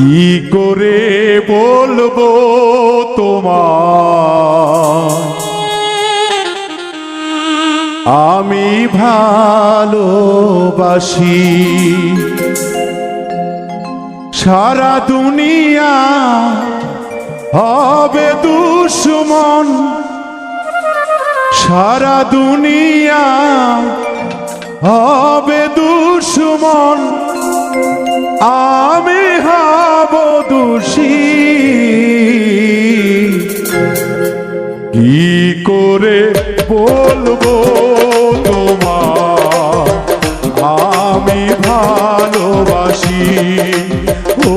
কি করে বলব তোমার আমি ভালোবাসি। সারা দুনিয়া হবে দুশ্মন। সারা দুনিয়া হবে দুশ্মন। আমি হব কি করে বলব তোমার আমি ভালোবাসি। ও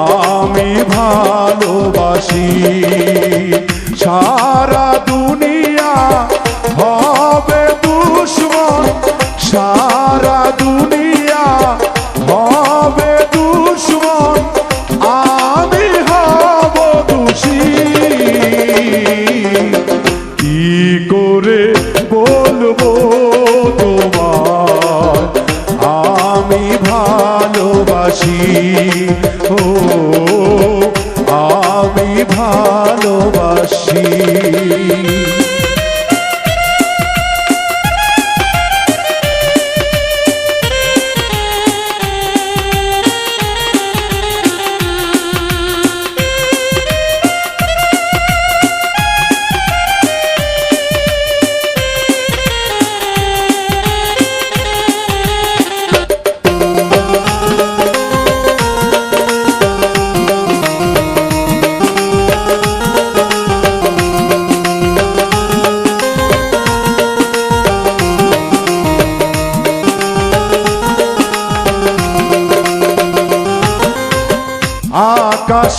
আমি ভালোবাসি। ভালোবাসি ও আমি ভালোবাসি। আকাশ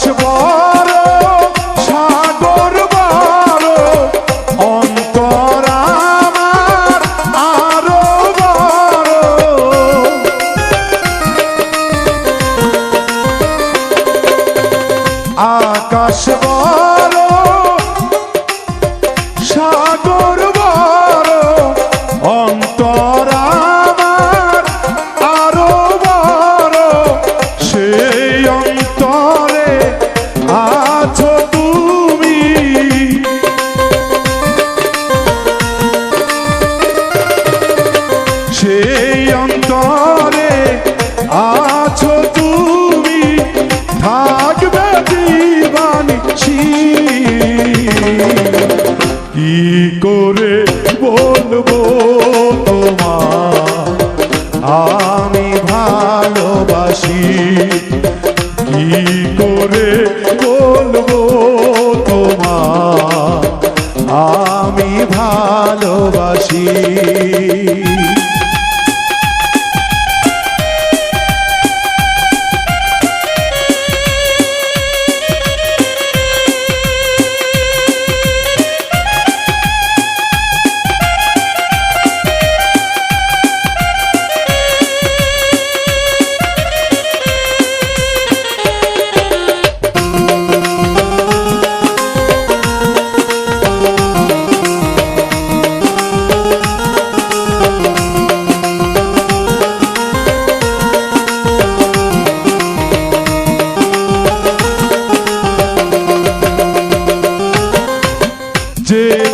ভালোবাসি।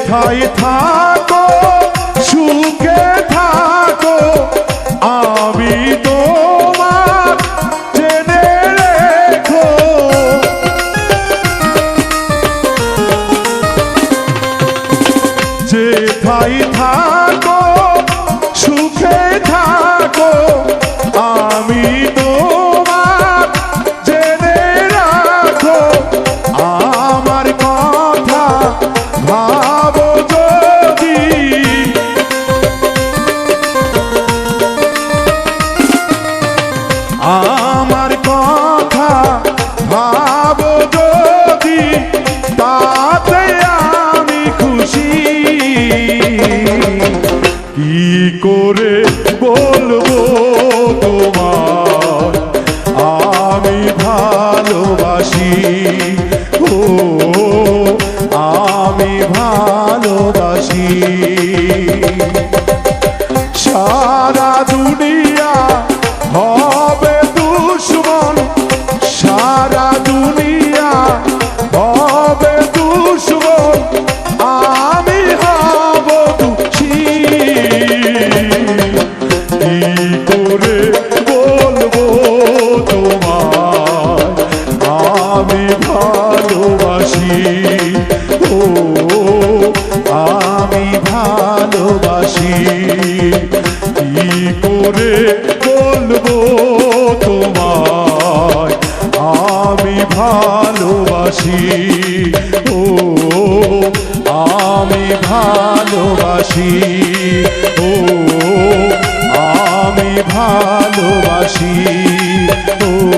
যেথায় থাকো সুখে থাকো আমি তোমার জেনে রেখো। তোমার দুনিয়া হবে দুশ্মন, সারা দুনিয়া হবে দুশ্মন, আমি হব করে বলব তোমার আমি ভালোবাসি, ও ভালোবাসি। ও আমি ভালোবাসি। ও আমি ভালোবাসি। ও